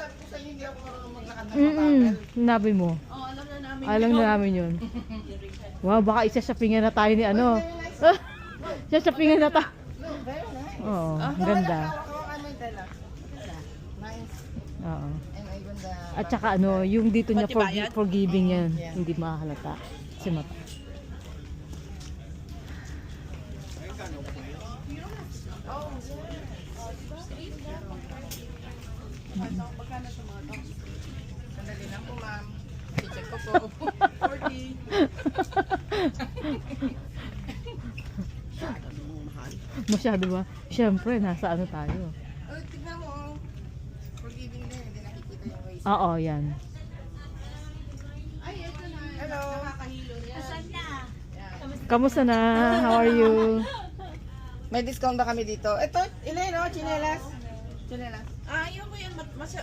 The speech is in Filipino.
sabi ko sa inyo, hindi ako marunong maglakad ng Mm-mm. Sinabi mo. Oh, alam na namin. Alam na namin yun. Wow, baka isa sa pinga na tayo ni ano. Isa sa pinga na tayo. No, very nice. Oo, Ah, ang ganda. Hawakan mo yung tela. Nice. Oo. And ay ganda. At saka ano, yung dito niya for, forgiving yan. Yeah. Hindi makahalata. Kasi mata. Sandali lang po, ma'am. I-check ko po. 40. Masyado ba? Siyempre, nasa ano tayo. Oh, tignan mo. Forgiving din. Nakikita yung waist. Oo, yan. Ay, ito na. Hello. Nakakahilo niya. Asan na? Kamusta na? How are you? May discount ba kami dito? Ito, ilan, no? Chinelas. Chinelas. Ah, ayoko yan. Mas,